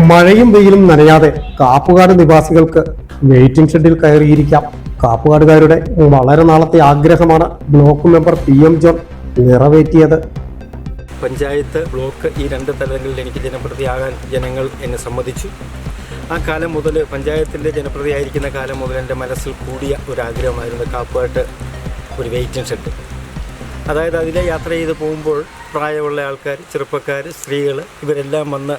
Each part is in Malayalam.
മഴയും വെയിലും നനയാതെ കാപ്പുകാട് നിവാസികൾക്ക് വെയിറ്റിംഗ് ഷെഡിൽ കയറിയിരിക്കാം. കാപ്പുകാടുകാരുടെ വളരെ നാളത്തെ ആഗ്രഹമാണ് block member P M John നിറവേറ്റിയത്. Panchayat block ഈ രണ്ട് തലങ്ങളിൽ എനിക്ക് ജനപ്രതിയാകാൻ ജനങ്ങൾ എന്നെ സമ്മതിച്ചു. ആ കാലം മുതൽ പഞ്ചായത്തിന്റെ ജനപ്രതിയായിരിക്കുന്ന കാലം മുതൽ എന്റെ മനസ്സിൽ കൂടിയ ഒരു ആഗ്രഹമായിരുന്നു കാപ്പുമായിട്ട് ഒരു വെയിറ്റിംഗ് ഷെഡ്. അതായത് അതിലെ യാത്ര ചെയ്ത് പോകുമ്പോൾ പ്രായമുള്ള ആൾക്കാർ ചെറുപ്പക്കാർ സ്ത്രീകൾ ഇവരെല്ലാം വന്ന്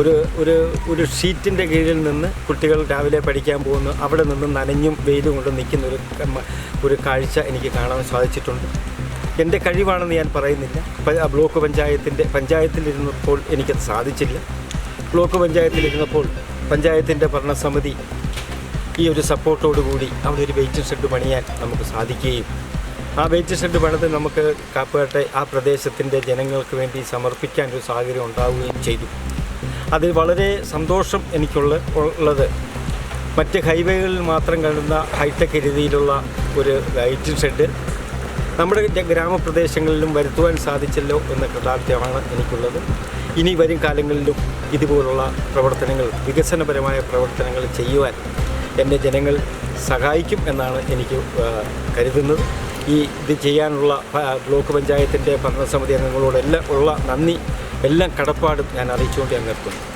ഒരു ഒരു ഒരു ഷീറ്റിന്റെ കീഴിൽ നിന്ന് കുട്ടികൾ രാവിലെ പഠിക്കാൻ പോകുന്നു. അവിടെ നിന്ന് നനഞ്ഞും വെയിലും കൊണ്ട് നിൽക്കുന്ന ഒരു ഒരു കാഴ്ച എനിക്ക് കാണാൻ സാധിച്ചിട്ടുണ്ട്. എന്റെ കഴിവാണെന്ന് ഞാൻ പറയുന്നില്ല. ബ്ലോക്ക് പഞ്ചായത്തിന്റെ പഞ്ചായത്തിലിരുന്നപ്പോൾ എനിക്കത് സാധിച്ചില്ല. ബ്ലോക്ക് പഞ്ചായത്തിലിരുന്നപ്പോൾ പഞ്ചായത്തിന്റെ ഭരണസമിതി ഈ ഒരു സപ്പോർട്ടോടുകൂടി അവിടെ ഒരു വെയിറ്റിംഗ് ഷെഡ് പണിയാൻ നമുക്ക് സാധിക്കുകയും ആ വെയിറ്റ് ഷെഡ് പണിത് നമുക്ക് കാപ്പുകാട്ടെ ആ പ്രദേശത്തിന്റെ ജനങ്ങൾക്ക് വേണ്ടി സമർപ്പിക്കാൻ ഒരു സാഹചര്യം ഉണ്ടാവുകയും ചെയ്തു. അതിൽ വളരെ സന്തോഷം എനിക്കുള്ള ഉള്ളത്. മറ്റ് ഹൈവേകളിൽ മാത്രം കാണുന്ന ഹൈടെക് രീതിയിലുള്ള ഒരു ലൈറ്റിംഗ് ഷെഡ് നമ്മുടെ ഗ്രാമപ്രദേശങ്ങളിലും വരുത്തുവാൻ സാധിച്ചല്ലോ എന്ന കൃതാർത്ഥ്യമാണ് എനിക്കുള്ളത്. ഇനി വരും കാലങ്ങളിലും ഇതുപോലുള്ള പ്രവർത്തനങ്ങൾ വികസനപരമായ പ്രവർത്തനങ്ങൾ ചെയ്യുവാൻ എന്റെ ജനങ്ങൾ സഹായിക്കും എന്നാണ് എനിക്ക് കരുതുന്നത്. ഈ ഇത് ചെയ്യാനുള്ള ബ്ലോക്ക് പഞ്ചായത്തിന്റെ ഭരണസമിതി അംഗങ്ങളോടെല്ലാം ഉള്ള നന്ദി എല്ലാം കടപ്പാട് ഞാൻ അറിയിച്ചുകൊണ്ട് ഞാൻ നിർത്തുന്നു.